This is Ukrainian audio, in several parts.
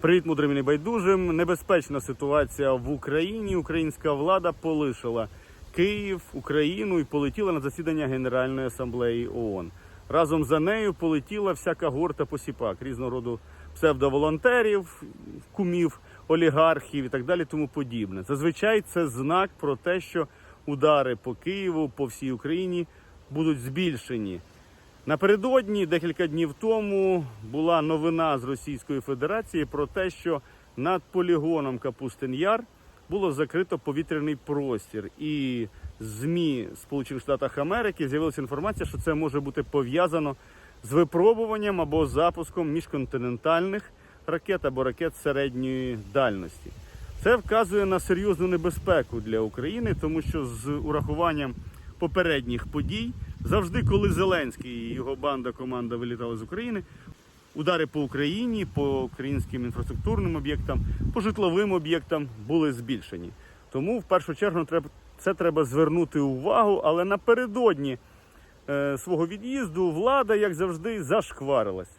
Привіт, мудрим і небайдужим. Небезпечна ситуація в Україні. Українська влада полишила Київ, Україну і полетіла на засідання Генеральної асамблеї ООН. Разом за нею полетіла всяка горта посіпак різного роду псевдоволонтерів, кумів, олігархів і так далі, тому подібне. Зазвичай це знак про те, що удари по Києву, по всій Україні будуть збільшені. Напередодні, декілька днів тому, була новина з Російської Федерації про те, що над полігоном Капустин Яр було закрито повітряний простір. І ЗМІ Сполучених Штатів Америки з'явилася інформація, що це може бути пов'язано з випробуванням або запуском міжконтинентальних ракет або ракет середньої дальності. Це вказує на серйозну небезпеку для України, тому що з урахуванням попередніх подій завжди, коли Зеленський і його банда команда вилітали з України, удари по Україні, по українським інфраструктурним об'єктам, по житловим об'єктам були збільшені. Тому в першу чергу це треба звернути увагу, але напередодні е, свого від'їзду влада, як завжди, зашкварилась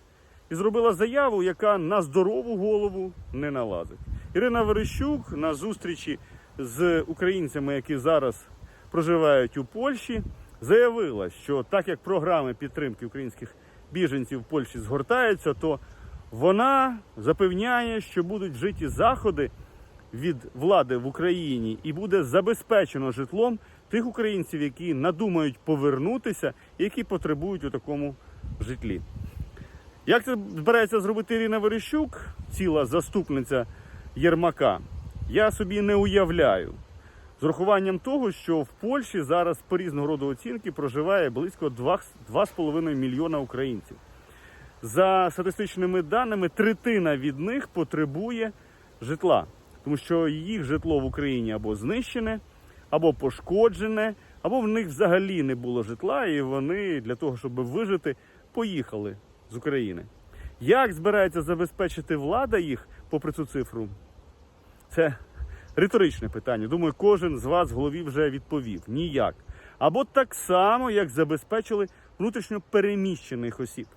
і зробила заяву, яка на здорову голову не налазить. Ірина Верещук на зустрічі з українцями, які зараз проживають у Польщі, заявила, що так як програми підтримки українських біженців в Польщі згортаються, то вона запевняє, що будуть вжиті заходи від влади в Україні і буде забезпечено житлом тих українців, які надумають повернутися, які потребують у такому житлі. Як це збирається зробити Ірина Верещук, ціла заступниця Єрмака, я собі не уявляю. З урахуванням того, що в Польщі зараз по різного роду оцінки проживає близько 2,5 мільйона українців. За статистичними даними, третина від них потребує житла, тому що їх житло в Україні або знищене, або пошкоджене, або в них взагалі не було житла, і вони для того, щоб вижити, поїхали з України. Як збирається забезпечити влада їх, попри цю цифру? Це риторичне питання. Думаю, кожен з вас в голові вже відповів: ніяк. Або так само, як забезпечили внутрішньо переміщених осіб.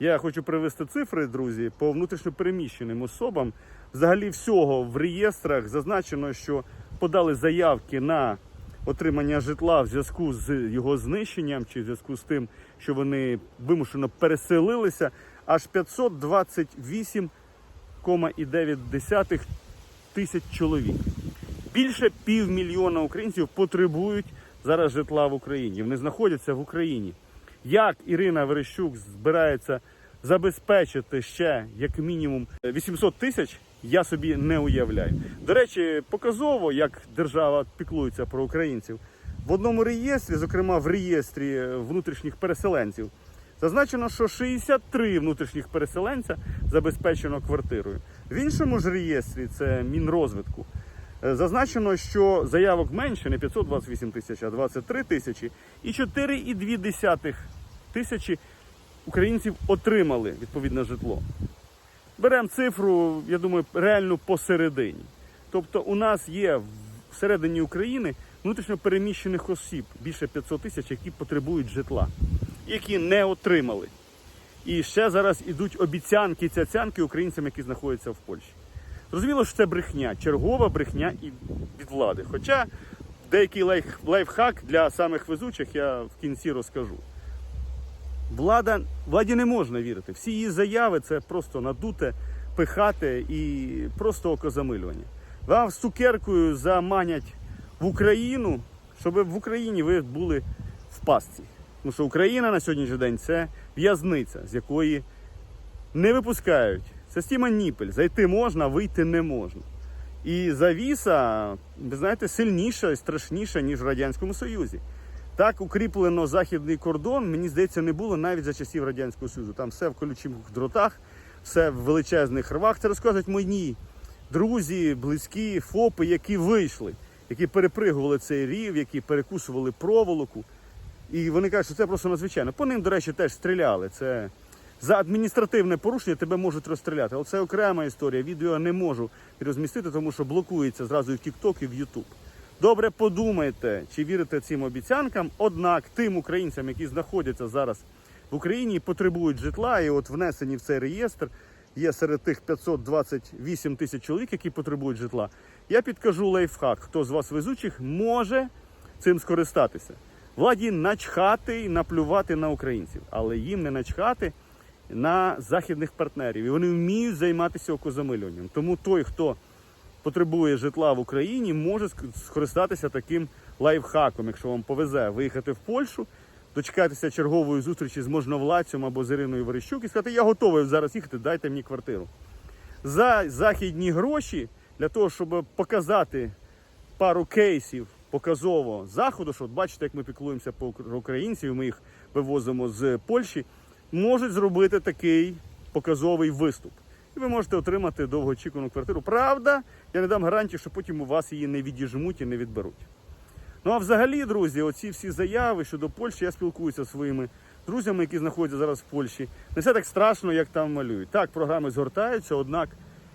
Я хочу привести цифри, друзі, по внутрішньо переміщеним особам. Взагалі всього в реєстрах зазначено, що подали заявки на отримання житла в зв'язку з його знищенням чи в зв'язку з тим, що вони вимушено переселилися, аж 528,9 тисяч чоловік. Більше півмільйона українців потребують зараз житла в Україні. Вони знаходяться в Україні. Як Ірина Верещук збирається забезпечити ще як мінімум 800 тисяч, я собі не уявляю. До речі, показово, як держава піклується про українців. В одному реєстрі, зокрема в реєстрі внутрішніх переселенців, зазначено, що 63 внутрішніх переселенця забезпечено квартирою. В іншому ж реєстрі, це Мінрозвитку, е, зазначено, що заявок менше, не 528 тисяч, а 23 тисячі, і 4,2 тисячі українців отримали відповідне житло. Беремо цифру, я думаю, реально посередині. Тобто у нас є всередині України внутрішньо переміщених осіб більше 500 тисяч, які потребують житла, які не отримали. І ще зараз ідуть обіцянки, цяцянки українцям, які знаходяться в Польщі. Зрозуміло, що це брехня, чергова брехня і від влади. Хоча деякий лайф- лайфхак для самих везучих я в кінці розкажу. Влада, владі не можна вірити. Всі її заяви це просто надуте, пихате і просто окозамилювання. Вам з цукеркою заманять в Україну, щоб в Україні ви були в пастці. Тому що Україна на сьогоднішній день це в'язниця, з якої не випускають. Це стіма ніпель. Зайти можна, вийти не можна. І завіса, ви знаєте, сильніша і страшніша, ніж в Радянському Союзі. Так укріплено західний кордон, мені здається, не було навіть за часів Радянського Союзу. Там все в колючих дротах, все в величезних рвах. Це розказують мої друзі, близькі, ФОПи, які вийшли, які перепригували цей рів, які перекусували проволоку. І вони кажуть, що це просто надзвичайно. По ним, до речі, теж стріляли. Це за адміністративне порушення тебе можуть розстріляти. Але це окрема історія. Відео не можу розмістити, тому що блокується зразу і в TikTok, і в YouTube. Добре подумайте, чи вірите цим обіцянкам. Однак тим українцям, які знаходяться зараз в Україні і потребують житла, і от внесені в цей реєстр, є серед тих 528 тисяч чоловік, які потребують житла, я підкажу лайфхак. Хто з вас везучих може цим скористатися. Владі начхати і наплювати на українців, але їм не начхати на західних партнерів. І вони вміють займатися окозамилюванням. Тому той, хто потребує житла в Україні, може скористатися таким лайфхаком, якщо вам повезе виїхати в Польщу, дочекатися чергової зустрічі з можновладцем або з Іриною Верещук і сказати, я готовий зараз їхати, дайте мені квартиру. За західні гроші для того, щоб показати пару кейсів показово заходу, що от бачите, як ми піклуємося про українців, ми їх вивозимо з Польщі, можуть зробити такий показовий виступ. І ви можете отримати довгоочікувану квартиру. Правда, я не дам гарантії, що потім у вас її не відіжмуть і не відберуть. Ну а взагалі, друзі, оці всі заяви щодо Польщі, я спілкуюся зі своїми друзями, які знаходяться зараз в Польщі. Не все так страшно, як там малюють. Так, програми згортаються, однак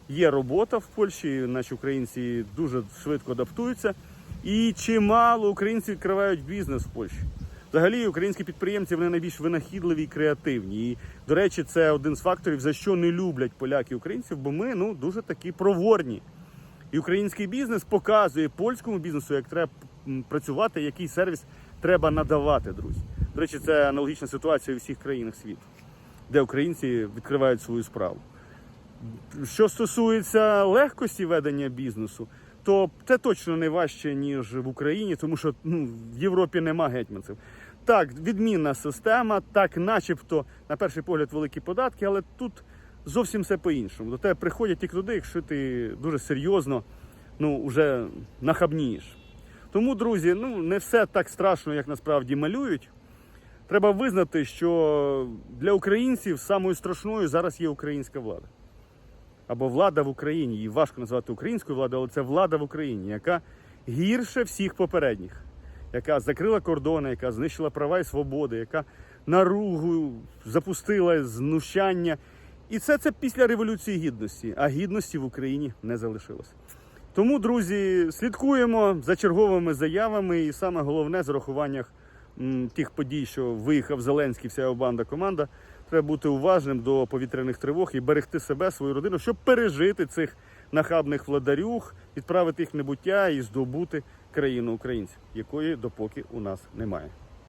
є робота в Польщі, наші українці дуже швидко адаптуються. І чимало українців відкривають бізнес в Польщі. Взагалі, українські підприємці вони найбільш винахідливі і креативні. І, до речі, це один з факторів, за що не люблять поляки українців, бо ми ну дуже такі проворні. І український бізнес показує польському бізнесу, як треба працювати, який сервіс треба надавати, друзі. До речі, це аналогічна ситуація у всіх країнах світу, де українці відкривають свою справу. Що стосується легкості ведення бізнесу, то це точно не важче, ніж в Україні, тому що ну, в Європі нема гетьманців. Так, відмінна система, так, начебто, на перший погляд, великі податки, але тут зовсім все по-іншому. До тебе приходять тільки туди, якщо ти дуже серйозно ну, вже нахабнієш. Тому, друзі, ну не все так страшно, як насправді малюють. Треба визнати, що для українців самою страшною зараз є українська влада. Або влада в Україні. Її важко назвати українською владою, але це влада в Україні, яка гірше всіх попередніх, яка закрила кордони, яка знищила права і свободи, яка наругу запустила знущання. І це, це після Революції Гідності, а гідності в Україні не залишилося. Тому, друзі, слідкуємо за черговими заявами, і саме головне з урахуваннях м, тих подій, що виїхав Зеленський, вся його банда команда. Треба бути уважним до повітряних тривог і берегти себе, свою родину, щоб пережити цих нахабних владарюх, відправити їх небуття і здобути країну українців, якої допоки у нас немає.